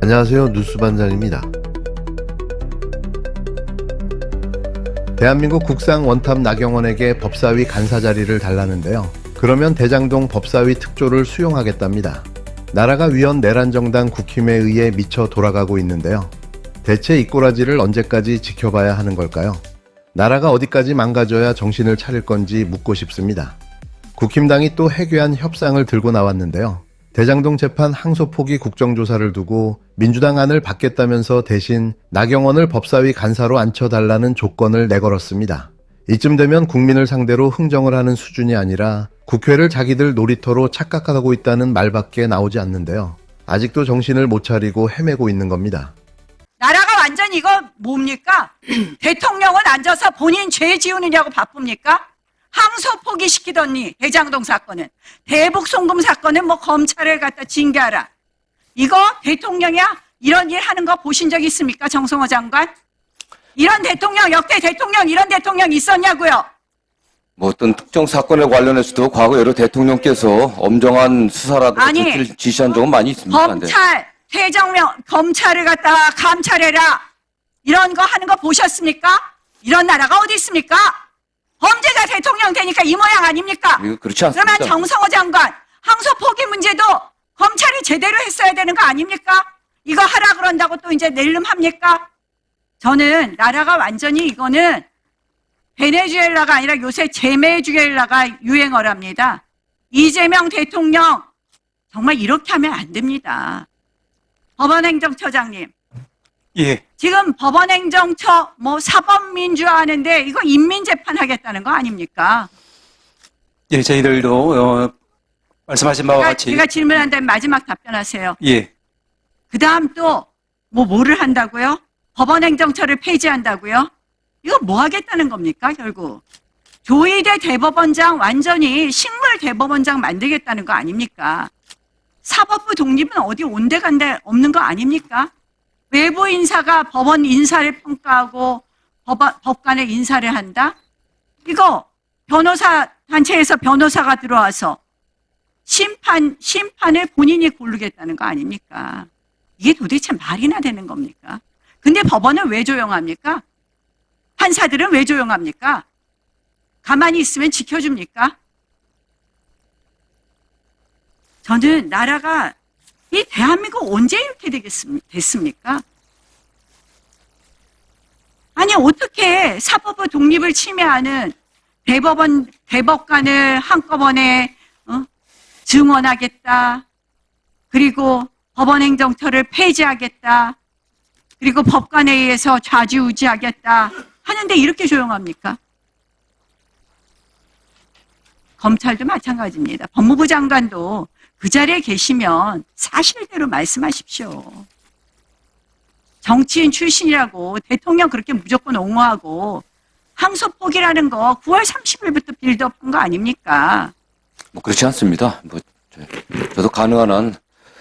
안녕하세요. 뉴스반장입니다. 대한민국 국상 원탑 나경원에게 법사위 간사 자리를 달라는데요. 그러면 대장동 법사위 특조를 수용하겠답니다. 나라가 위헌 내란정당 국힘에 의해 미쳐 돌아가고 있는데요. 대체 이 꼬라지를 언제까지 지켜봐야 하는 걸까요? 나라가 어디까지 망가져야 정신을 차릴 건지 묻고 싶습니다. 국힘당이 또 해괴한 협상을 들고 나왔는데요. 대장동 재판 항소 포기 국정조사를 두고 민주당 안을 받겠다면서 대신 나경원을 법사위 간사로 앉혀달라는 조건을 내걸었습니다. 이쯤 되면 국민을 상대로 흥정을 하는 수준이 아니라 국회를 자기들 놀이터로 착각하고 있다는 말밖에 나오지 않는데요. 아직도 정신을 못 차리고 헤매고 있는 겁니다. 나라가 완전 이거 뭡니까? 대통령은 앉아서 본인 죄 지우느냐고 바쁩니까? 항소 포기시키더니 대장동 사건은 대북 송금 사건은 뭐 검찰을 갖다 징계하라. 이거 대통령이야? 이런 일 하는 거 보신 적 있습니까? 정성호 장관? 이런 대통령 역대 대통령 이런 대통령 있었냐고요? 뭐 어떤 특정 사건에 관련해서도 과거 여러 대통령께서 엄정한 수사라든가 아니, 조치를 지시한 적은 많이 있습니다. 네. 검찰 대정령 검찰을 갖다가 감찰해라 이런 거 하는 거 보셨습니까? 이런 나라가 어디 있습니까? 범죄자 대통령 되니까 이 모양 아닙니까? 이거 그렇지 않습니다. 그러면 정성호 장관 항소 포기 문제도 검찰이 제대로 했어야 되는 거 아닙니까? 이거 하라 그런다고 또 이제 낼름 합니까? 저는 나라가 완전히 이거는 베네수엘라가 아니라 요새 제메주엘라가 유행어랍니다. 이재명 대통령 정말 이렇게 하면 안 됩니다. 법원행정처장님, 예, 지금 법원행정처 뭐 사법민주화 하는데 이거 인민재판 하겠다는 거 아닙니까? 예, 저희들도 어, 말씀하신 바와 제가, 같이 제가 질문한다면 마지막 답변하세요. 예, 그 다음 또 뭐 뭐를 한다고요? 법원행정처를 폐지한다고요? 이거 뭐 하겠다는 겁니까 결국? 조희대 대법원장 완전히 식물 대법원장 만들겠다는 거 아닙니까? 사법부 독립은 어디 온데간데 없는 거 아닙니까? 외부 인사가 법원 인사를 평가하고 법원, 법관의 인사를 한다? 이거 변호사 단체에서 변호사가 들어와서 심판, 심판을 본인이 고르겠다는 거 아닙니까? 이게 도대체 말이나 되는 겁니까? 근데 법원은 왜 조용합니까? 판사들은 왜 조용합니까? 가만히 있으면 지켜줍니까? 저는 나라가 이 대한민국 언제 이렇게 되겠습니까? 아니 어떻게 사법부 독립을 침해하는 대법원 대법관을 한꺼번에 어? 증언하겠다. 그리고 법원행정처를 폐지하겠다. 그리고 법관에 의해서 좌지우지하겠다. 하는데 이렇게 조용합니까? 검찰도 마찬가지입니다. 법무부 장관도 그 자리에 계시면 사실대로 말씀하십시오. 정치인 출신이라고 대통령 그렇게 무조건 옹호하고 항소 포기라는 거 9월 30일부터 빌드업 한 거 아닙니까? 뭐 그렇지 않습니다. 뭐 저, 저도 가능한 한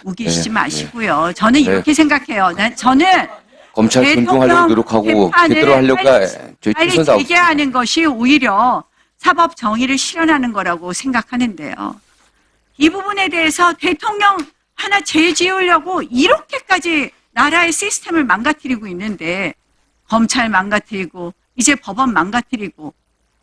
우기시지 네, 마시고요. 저는 네. 이렇게 생각해요. 난 저는 검찰 존중하려고 노력하고 제대로 하려고 저희 빨리 재개하는 것이 오히려 사법 정의를 실현하는 거라고 생각하는데요. 이 부분에 대해서 대통령 하나 죄 지으려고 이렇게까지 나라의 시스템을 망가뜨리고 있는데 검찰 망가뜨리고 이제 법원 망가뜨리고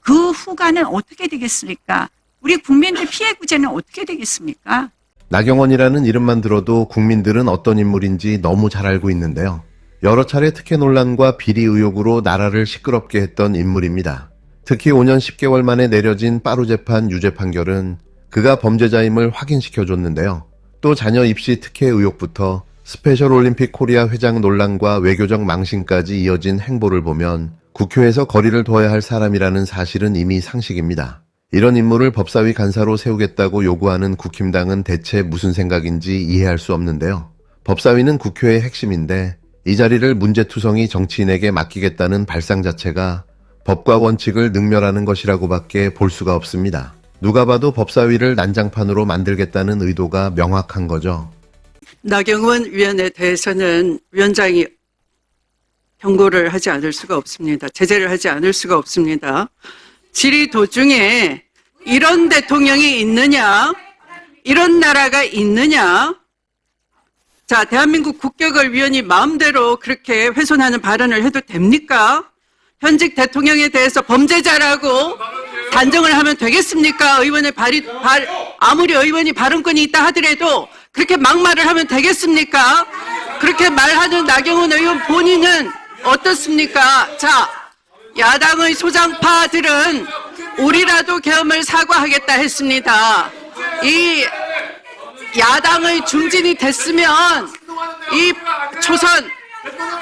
그 후가는 어떻게 되겠습니까? 우리 국민들 피해 구제는 어떻게 되겠습니까? 나경원이라는 이름만 들어도 국민들은 어떤 인물인지 너무 잘 알고 있는데요. 여러 차례 특혜 논란과 비리 의혹으로 나라를 시끄럽게 했던 인물입니다. 특히 5년 10개월 만에 내려진 빠루 재판 유죄 판결은 그가 범죄자임을 확인시켜 줬는데요. 또 자녀 입시 특혜 의혹부터 스페셜 올림픽 코리아 회장 논란과 외교적 망신까지 이어진 행보를 보면 국회에서 거리를 둬야 할 사람이라는 사실은 이미 상식입니다. 이런 인물을 법사위 간사로 세우겠다고 요구하는 국힘당은 대체 무슨 생각인지 이해할 수 없는데요. 법사위는 국회의 핵심인데 이 자리를 문제투성이 정치인에게 맡기겠다는 발상 자체가 법과 원칙을 능멸하는 것이라고밖에 볼 수가 없습니다. 누가 봐도 법사위를 난장판으로 만들겠다는 의도가 명확한 거죠. 나경원 위원에 대해서는 위원장이 경고를 하지 않을 수가 없습니다. 제재를 하지 않을 수가 없습니다. 질의 도중에 이런 대통령이 있느냐? 이런 나라가 있느냐? 자, 대한민국 국격을 위원이 마음대로 그렇게 훼손하는 발언을 해도 됩니까? 현직 대통령에 대해서 범죄자라고 단정을 하면 되겠습니까? 의원의 발이, 발, 아무리 의원이 발언권이 있다 하더라도 그렇게 막말을 하면 되겠습니까? 그렇게 말하는 나경원 의원 본인은 어떻습니까? 자, 야당의 소장파들은 우리라도 계엄을 사과하겠다 했습니다. 이 야당의 중진이 됐으면 이 초선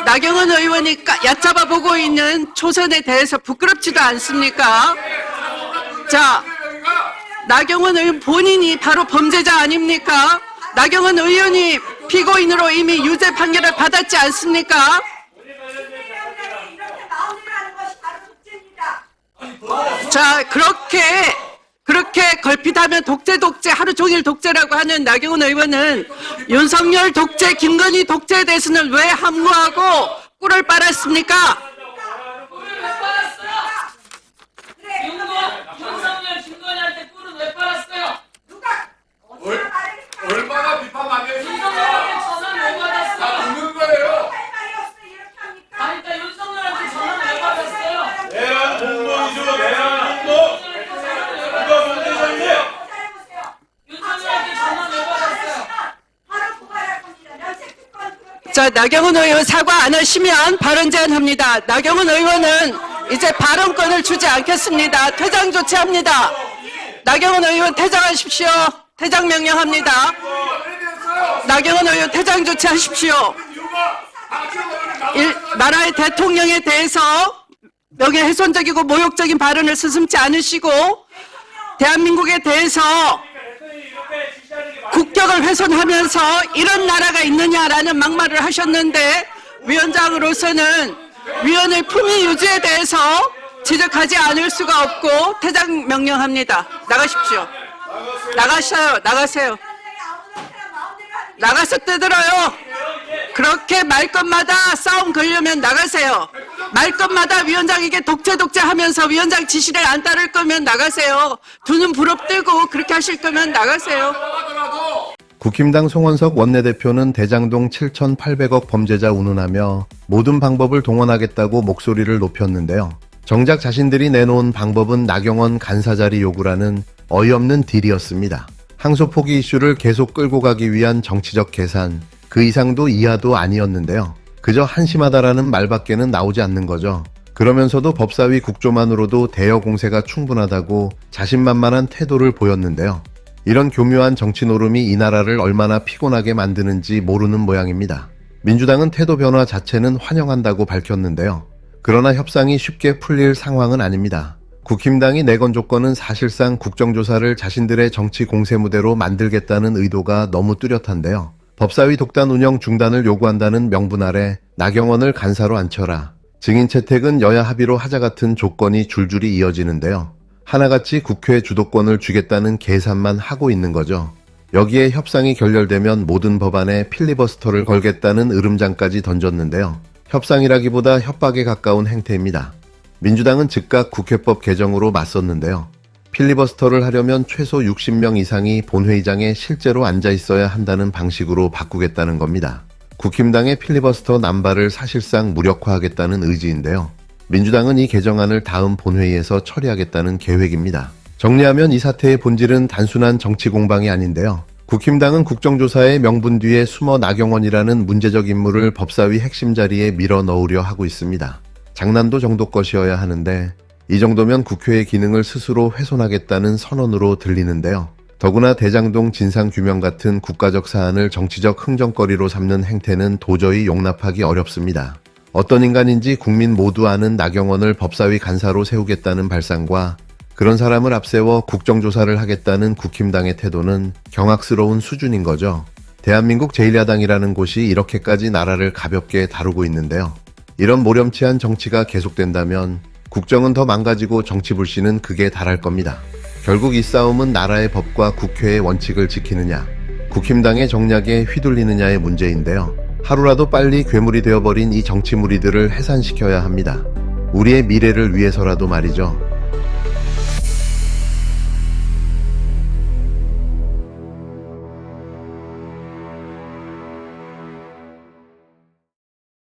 나경원 의원이 까- 얕잡아 보고 있는 초선에 대해서 부끄럽지도 않습니까? 자, 나경원 의원 본인이 바로 범죄자 아닙니까? 나경원 의원이 피고인으로 이미 유죄 판결을 받았지 않습니까? 자, 그렇게, 그렇게 걸핏하면 독재, 독재, 하루 종일 독재라고 하는 나경원 의원은 윤석열 독재, 김건희 독재에 대해서는 왜 함구하고 꿀을 빨았습니까? 윤석열 김건희한테 꿀은 왜 빨았어요? 얼마나 비판 많이 했습니까? 윤석열한테 전화 왜 받았어요? 듣는 거예요. 아니 그러니까 윤석열한테 전화 왜 받았어요? 내란 공무원이죠, 내란 공무원. 누가 문제점이에요? 윤석열한테 전화 왜 받았어요? 자, 나경원 의원 사과 안 하시면 발언 제한합니다. 나경원 의원은 이제 발언권을 주지 않겠습니다. 퇴장 조치합니다. 나경원 의원 퇴장하십시오. 퇴장 명령합니다. 나경원 의원 퇴장 조치하십시오. 일, 나라의 대통령에 대해서 명예훼손적이고 모욕적인 발언을 스슴지 않으시고 대한민국에 대해서 국격을 훼손하면서 이런 나라가 있느냐라는 막말을 하셨는데 위원장으로서는 위원의 품위 유지에 대해서 지적하지 않을 수가 없고 퇴장 명령합니다. 나가십시오. 나가셔요. 나가세요. 나가서 뜯들어요. 그렇게 말끝마다 싸움 걸려면 나가세요. 말끝마다 위원장에게 독재 독재 하면서 위원장 지시를 안 따를 거면 나가세요. 두 눈 부릅뜨고 그렇게 하실 거면 나가세요. 국힘당 송원석 원내대표는 대장동 7,800억 범죄자 운운하며 모든 방법을 동원하겠다고 목소리를 높였는데요. 정작 자신들이 내놓은 방법은 나경원 간사자리 요구라는 어이없는 딜이었습니다. 항소 포기 이슈를 계속 끌고 가기 위한 정치적 계산, 그 이상도 이하도 아니었는데요. 그저 한심하다라는 말밖에는 나오지 않는 거죠. 그러면서도 법사위 국조만으로도 대여 공세가 충분하다고 자신만만한 태도를 보였는데요. 이런 교묘한 정치 노름이 이 나라를 얼마나 피곤하게 만드는지 모르는 모양입니다. 민주당은 태도 변화 자체는 환영한다고 밝혔는데요. 그러나 협상이 쉽게 풀릴 상황은 아닙니다. 국힘당이 내건 조건은 사실상 국정조사를 자신들의 정치 공세 무대로 만들겠다는 의도가 너무 뚜렷한데요. 법사위 독단 운영 중단을 요구한다는 명분 아래 나경원을 간사로 앉혀라. 증인 채택은 여야 합의로 하자 같은 조건이 줄줄이 이어지는데요. 하나같이 국회 주도권을 주겠다는 계산만 하고 있는 거죠. 여기에 협상이 결렬되면 모든 법안에 필리버스터를 걸겠다는 으름장까지 던졌는데요. 협상이라기보다 협박에 가까운 행태입니다. 민주당은 즉각 국회법 개정으로 맞섰는데요. 필리버스터를 하려면 최소 60명 이상이 본회의장에 실제로 앉아 있어야 한다는 방식으로 바꾸겠다는 겁니다. 국힘당의 필리버스터 남발을 사실상 무력화하겠다는 의지인데요. 민주당은 이 개정안을 다음 본회의에서 처리하겠다는 계획입니다. 정리하면 이 사태의 본질은 단순한 정치 공방이 아닌데요. 국힘당은 국정조사의 명분 뒤에 숨어 나경원이라는 문제적 인물을 법사위 핵심 자리에 밀어 넣으려 하고 있습니다. 장난도 정도 것이어야 하는데 이 정도면 국회의 기능을 스스로 훼손하겠다는 선언으로 들리는데요. 더구나 대장동 진상규명 같은 국가적 사안을 정치적 흥정거리로 삼는 행태는 도저히 용납하기 어렵습니다. 어떤 인간인지 국민 모두 아는 나경원을 법사위 간사로 세우겠다는 발상과 그런 사람을 앞세워 국정조사를 하겠다는 국힘당의 태도는 경악스러운 수준인 거죠. 대한민국 제1야당이라는 곳이 이렇게까지 나라를 가볍게 다루고 있는데요. 이런 모렴치한 정치가 계속된다면 국정은 더 망가지고 정치 불신은 극에 달할 겁니다. 결국 이 싸움은 나라의 법과 국회의 원칙을 지키느냐, 국힘당의 정략에 휘둘리느냐의 문제인데요. 하루라도 빨리 괴물이 되어버린 이 정치 무리들을 해산시켜야 합니다. 우리의 미래를 위해서라도 말이죠.